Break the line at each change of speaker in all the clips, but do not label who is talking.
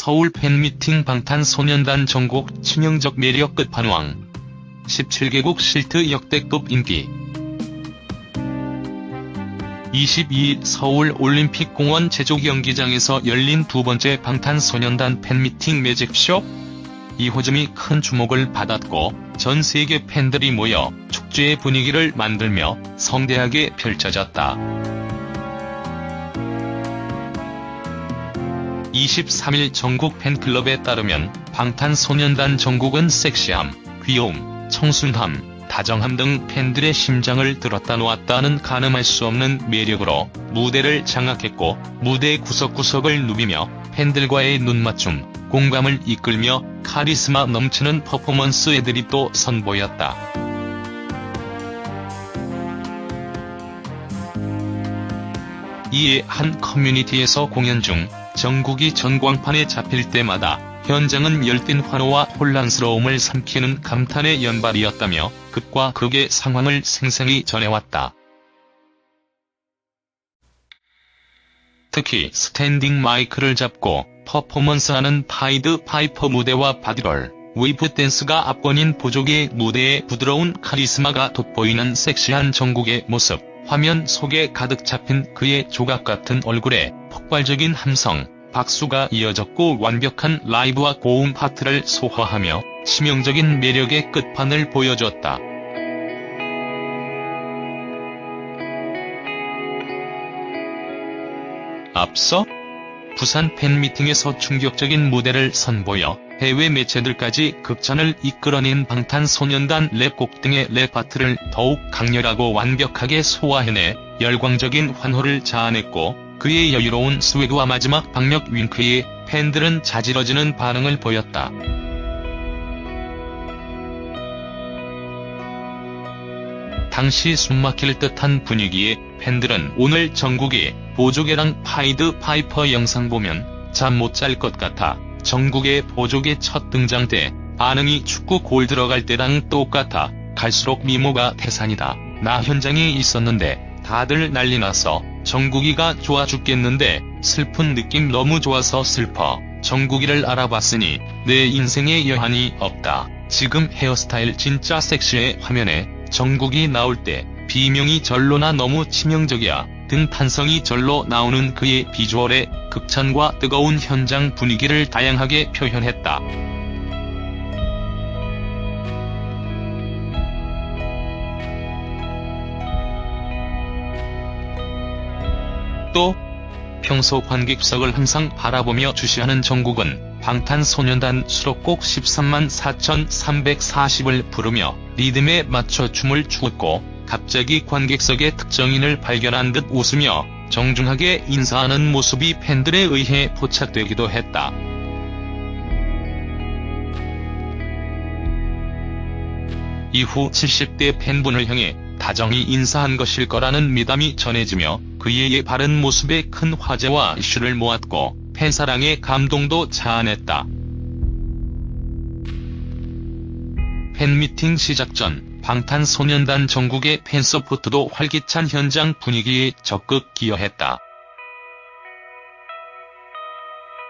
서울 팬미팅 방탄소년단 전국 치명적 매력 끝판왕. 17개국 실트 역대급 인기. 22일 서울 올림픽공원 제조 경기장에서 열린 두 번째 방탄소년단 팬미팅 매직쇼. 이호점이 큰 주목을 받았고 전 세계 팬들이 모여 축제의 분위기를 만들며 성대하게 펼쳐졌다. 23일 전국 팬클럽에 따르면 방탄소년단 전국은 섹시함, 귀여움, 청순함, 다정함 등 팬들의 심장을 들었다 놓았다는 가늠할 수 없는 매력으로 무대를 장악했고 무대 구석구석을 누비며 팬들과의 눈맞춤, 공감을 이끌며 카리스마 넘치는 퍼포먼스 애드립도 선보였다. 이에 한 커뮤니티에서 공연 중 정국이 전광판에 잡힐 때마다 현장은 열띤 환호와 혼란스러움을 삼키는 감탄의 연발이었다며 극과 극의 상황을 생생히 전해왔다. 특히 스탠딩 마이크를 잡고 퍼포먼스하는 파이드 파이퍼 무대와 바디걸, 웨이브 댄스가 압권인 보조개의 무대에 부드러운 카리스마가 돋보이는 섹시한 정국의 모습, 화면 속에 가득 잡힌 그의 조각 같은 얼굴에 폭발적인 함성, 박수가 이어졌고 완벽한 라이브와 고음 파트를 소화하며 치명적인 매력의 끝판을 보여줬다. 앞서 부산 팬미팅에서 충격적인 무대를 선보여 해외 매체들까지 극찬을 이끌어낸 방탄소년단 랩곡 등의 랩 파트를 더욱 강렬하고 완벽하게 소화해내 열광적인 환호를 자아냈고 그의 여유로운 스웨그와 마지막 박력 윙크에 팬들은 자지러지는 반응을 보였다. 당시 숨막힐 듯한 분위기에 팬들은 오늘 정국이 보조개랑 파이드 파이퍼 영상 보면 잠 못 잘 것 같아. 정국의 보조개 첫 등장 때 반응이 축구 골 들어갈 때랑 똑같아. 갈수록 미모가 태산이다. 나 현장에 있었는데 다들 난리 났어. 정국이가 좋아 죽겠는데 슬픈 느낌 너무 좋아서 슬퍼. 정국이를 알아봤으니 내 인생에 여한이 없다. 지금 헤어스타일 진짜 섹시해 화면에 정국이 나올 때 비명이 절로나 너무 치명적이야 등 탄성이 절로 나오는 그의 비주얼에 극찬과 뜨거운 현장 분위기를 다양하게 표현했다. 또 평소 관객석을 항상 바라보며 주시하는 정국은 방탄소년단 수록곡 13만 4,340을 부르며 리듬에 맞춰 춤을 추었고 갑자기 관객석의 특정인을 발견한 듯 웃으며 정중하게 인사하는 모습이 팬들에 의해 포착되기도 했다. 이후 70대 팬분을 향해 다정히 인사한 것일 거라는 미담이 전해지며 그의 바른 모습에 큰 화제와 이슈를 모았고 팬사랑의 감동도 자아냈다. 팬미팅 시작 전 방탄소년단 전국의 팬서포트도 활기찬 현장 분위기에 적극 기여했다.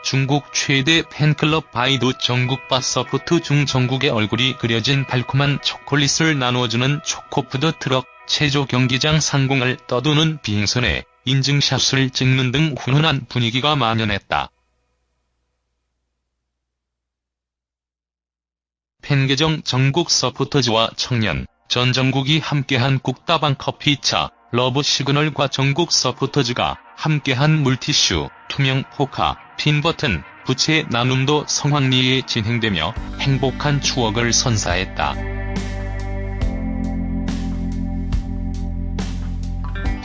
중국 최대 팬클럽 바이두 전국바 서포트 중 전국의 얼굴이 그려진 달콤한 초콜릿을 나누어주는 초코푸드 트럭, 체조 경기장 상공을 떠도는 비행선에 인증샷을 찍는 등 훈훈한 분위기가 만연했다. 팬계정 전국 서포터즈와 청년, 전 전국이 함께한 국다방 커피차, 러브 시그널과 전국 서포터즈가 함께한 물티슈, 투명 포카, 핀버튼, 부채 나눔도 성황리에 진행되며 행복한 추억을 선사했다.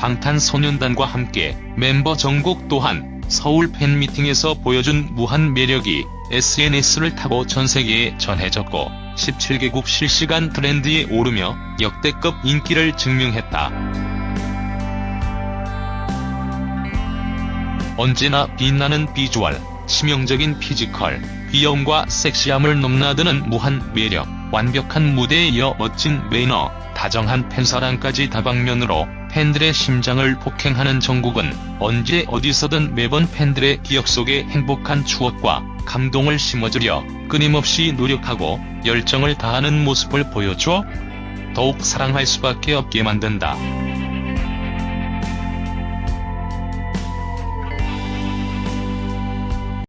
방탄소년단과 함께 멤버 정국 또한 서울 팬미팅에서 보여준 무한 매력이 SNS를 타고 전 세계에 전해졌고 17개국 실시간 트렌드에 오르며 역대급 인기를 증명했다. 언제나 빛나는 비주얼, 치명적인 피지컬, 귀여움과 섹시함을 넘나드는 무한 매력, 완벽한 무대에 이어 멋진 매너, 다정한 팬사랑까지 다방면으로 팬들의 심장을 폭행하는 정국은 언제 어디서든 매번 팬들의 기억 속에 행복한 추억과 감동을 심어주려 끊임없이 노력하고 열정을 다하는 모습을 보여줘 더욱 사랑할 수밖에 없게 만든다.